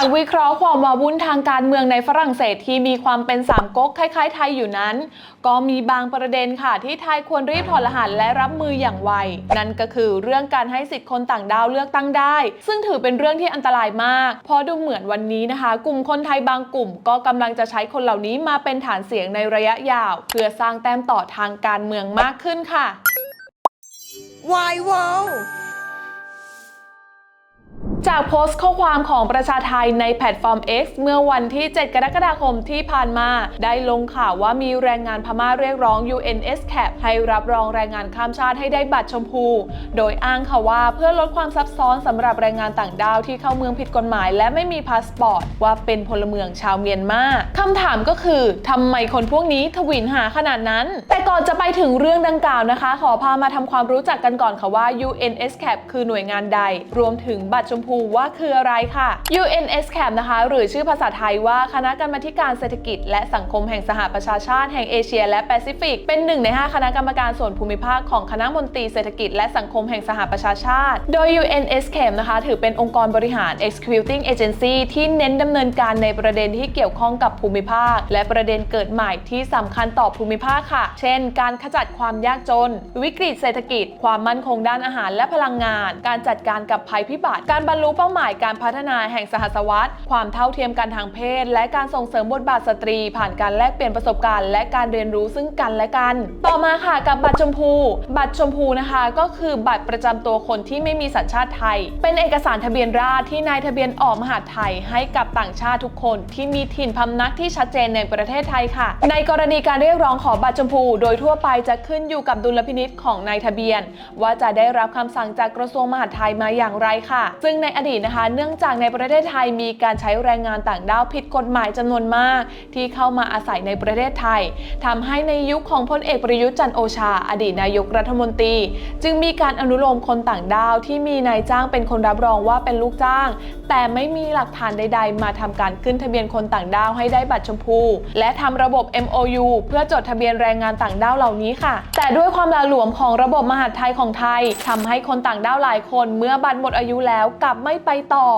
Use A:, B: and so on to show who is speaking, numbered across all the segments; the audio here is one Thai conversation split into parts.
A: ากวิเคราะห์ความวาวุ่นทางการเมืองในฝรั่งเศสที่มีความเป็นสามก๊กคล้ายๆไทยอยู่นั้น ก็มีบางประเด็นค่ะที่ไทยควรรีบถอดรหัสและรับมืออย่างไว นั่นก็คือเรื่องการให้สิทธิ์คนต่างดาวเลือกตั้งได้ ซึ่งถือเป็นเรื่องที่อันตรายมาก เพราะดูเหมือนวันนี้นะคะ กลุ่มคนไทยบางกลุ่ม ก็กำลังจะใช้คนเหล่านี้มาเป็นฐานเสียงในระยะยาว เพื่อสร้างแต้มต่อทางการเมืองมากขึ้นค่ะ
B: Why wow
A: จากโพสต์ข้อความของประชาไทยในแพลตฟอร์ม X เมื่อวันที่ 7 กรกฎาคมที่ผ่านมา ได้ลงข่าวว่ามีแรงงานพม่าเรียกร้อง UNSCAP ให้รับรองแรงงานข้ามชาติให้ได้บัตรชมพู โดยอ้างค่ะว่าเพื่อลดความซับซ้อนสำหรับแรงงานต่างด้าวที่เข้าเมืองผิดกฎหมาย และไม่มีพาสปอร์ตว่าเป็นพลเมืองชาวเมียนมาคำถามก็คือทำไมคนพวกนี้ทวินหาขนาดนั้น แต่ก่อนจะไปถึงเรื่องดังกล่าวนะคะ ขอพามาทำความรู้จักกันก่อนค่ะว่า UNSCAP คือหน่วยงานใด รวมถึงบัตรชมพูว่าคืออะไรค่ะ UNSCAP นะคะ หรือชื่อภาษาไทยว่าคณะกรรมาการเศรษฐกิจ และสังคมแห่งสหประชาชาติแห่งเอเชีย และแปซิฟิก เป็นหนึ่งใน 5 คณะกรรมการส่วนภูมิภาคของคณะมนตรีเศรษฐกิจ และสังคมแห่งสหประชาชาติ โดย UNSCAP นะคะ ถือเป็นองค์กรบริหาร executing agency ที่เน้นดำเนินการในประเด็นที่เกี่ยวข้องกับภูมิภาค และประเด็นเกิดใหม่ที่สำคัญต่อภูมิภาคค่ะ เช่น การขจัดความยากจน วิกฤตเศรษฐกิจ ความมั่นคงด้านอาหารและพลังงาน การจัดการกับภัยพิบัติ การบรรลุเป้าหมายการพัฒนาแห่งสหศวรรษความเท่าเทียมกันทางเพศ และการส่งเสริมบทบาทสตรี ผ่านการแลกเปลี่ยนประสบการณ์และการเรียนรู้ซึ่งกันและกัน ต่อมาค่ะกับบัตรชมพู บัตรชมพูนะคะ ก็คือบัตรประจำตัวคนที่ไม่มีสัญชาติไทย เป็นเอกสารทะเบียนราษฎร์ที่นายทะเบียนออกมหาไทย ให้กับต่างชาติทุกคนที่มีถิ่นพำนักที่ชัดเจนในประเทศไทยค่ะ ในกรณีการเรียกร้องขอบัตรชมพู โดยทั่วไปจะขึ้นอยู่กับดุลพินิษของนายทะเบียน ว่าจะได้รับคำสั่งจากกระทรวงมหาดไทยมาอย่างไรค่ะ ซึ่งในอดีตนะคะ เนื่องจากในประเทศไทยมีการใช้แรงงานต่างด้าวผิดกฎหมายจำนวนมาก ที่เข้ามาอาศัยในประเทศไทยทำให้ในยุคของพลเอกประยุทธ์จันโอชา อดีตนายกรัฐมนตรี จึงมีการอนุโลมคนต่างด้าวที่มีนายจ้างเป็นคนรับรองว่าเป็นลูกจ้าง แต่ไม่มีหลักฐานใด ๆ มาทำการขึ้นทะเบียนคนต่างด้าวให้ได้บัตรชมพู และทำระบบ MOU เพื่อจดทะเบียนแรงงานต่างด้าวเหล่านี้ค่ะ แต่ด้วยความหละหลวมของระบบมหาดไทยของไทยทำให้คนต่างด้าวหลายคนเมื่อบัตรหมดอายุแล้วกลับไม่ไปต่อ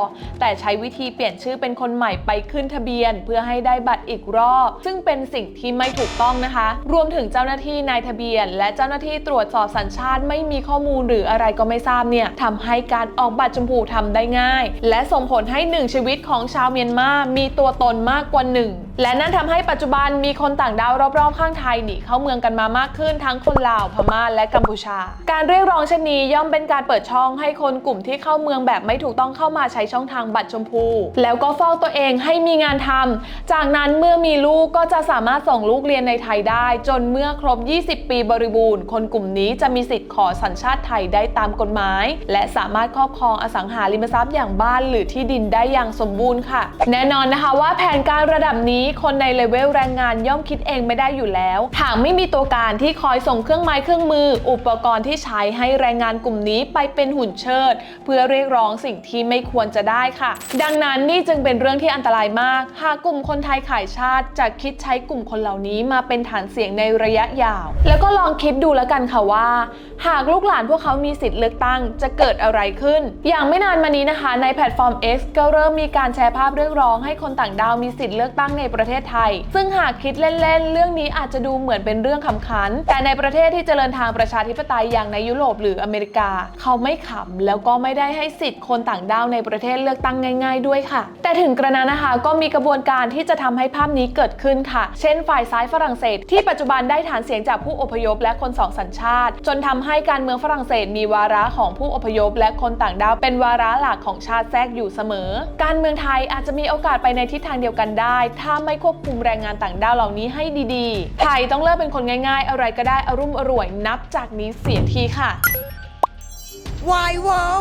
A: แต่ใช้วิธีเปลี่ยนชื่อเป็นคนใหม่ไปขึ้นทะเบียน เพื่อให้ได้บัตรอีกรอบ ซึ่งเป็นสิ่งที่ไม่ถูกต้องนะคะ รวมถึงเจ้าหน้าที่นายทะเบียน และเจ้าหน้าที่ตรวจสอบสัญชาติไม่มีข้อมูลหรืออะไรก็ไม่ทราบเนี่ยทำให้การออกบัตรชมพูทำได้ง่าย และส่งผลให้หนึ่งชีวิตของชาวเมียนมา มีตัวตนมากกว่าหนึ่งและนั่นทำให้ปัจจุบันมีคนต่างดาวรอบๆข้างไทยหนีเข้าเมืองกันมามากขึ้นทั้งคนลาวพม่าและกัมพูชา การเรียกร้องเช่นนี้ย่อมเป็นการเปิดช่องให้คนกลุ่มที่เข้าเมืองแบบไม่ถูกต้องเข้ามาใช้ช่องทางบัตรชมพู แล้วก็เฝ้าตัวเองให้มีงานทำจากนั้นเมื่อมีลูกก็จะสามารถส่งลูกเรียนในไทยได้ จนเมื่อครบ 20 ปีบริบูรณ์ คนกลุ่มนี้จะมีสิทธิ์ขอสัญชาติไทยได้ตามกฎหมาย และสามารถครอบครองอสังหาริมทรัพย์อย่างบ้านหรือที่ดินได้อย่างสมบูรณ์ค่ะ แน่นอนนะคะว่าแผนการระดับนี้คนในเลเวลแรงงานย่อมคิดเองไม่ได้อยู่แล้ว หากไม่มีตัวการที่คอยส่งเครื่องไม้เครื่องมือ อุปกรณ์ที่ใช้ให้แรงงานกลุ่มนี้ไปเป็นหุ่นเชิด เพื่อเรียกร้องสิ่งที่ไม่ควรจะได้ค่ะ ดังนั้นนี่จึงเป็นเรื่องที่อันตรายมาก หากกลุ่มคนไทยขายชาติจะคิดใช้กลุ่มคนเหล่านี้มาเป็นฐานเสียงในระยะยาว แล้วก็ลองคิดดูแล้วกันค่ะว่า หากลูกหลานพวกเขามีสิทธิ์เลือกตั้งจะเกิดอะไรขึ้น อย่างไม่นานมานี้นะคะ ในแพลตฟอร์ม X ก็เริ่มมีการแชร์ภาพเรียกร้องให้คนต่างดาวมีสิทธิ์เลือกตั้งในประเทศไทย ซึ่งหากคิดเล่นๆ เรื่องนี้อาจจะดูเหมือนเป็นเรื่องขำขัน แต่ในประเทศที่เจริญทางประชาธิปไตยอย่างในยุโรปหรืออเมริกา เขาไม่ขำแล้วก็ไม่ได้ให้สิทธิ์คนต่างด้าวในประเทศเลือกตั้งง่าย ๆ ด้วยค่ะ แต่ถึงกระนั้นนะคะก็มีกระบวนการที่จะทำให้ภาพนี้เกิดขึ้นค่ะ เช่น ฝ่ายซ้ายฝรั่งเศส ที่ปัจจุบันได้ฐานเสียงจากผู้อพยพและคนสองสัญชาติ จนทำให้การเมืองฝรั่งเศสมีวาระของผู้อพยพ และคนต่างด้าวเป็นวาระหลักของชาติแทรกอยู่เสมอ การเมืองไทยอาจจะมีโอกาสไปในทิศทางเดียวกันได้ ถ้าไม่ควบคุมแรงงานต่างด้าวเหล่านี้ให้ดีๆ ไทยต้องเลิกเป็นคนง่ายๆ อะไรก็ได้อรุ่มอร่วยนับจากนี้เสียทีค่ะ
B: Why wow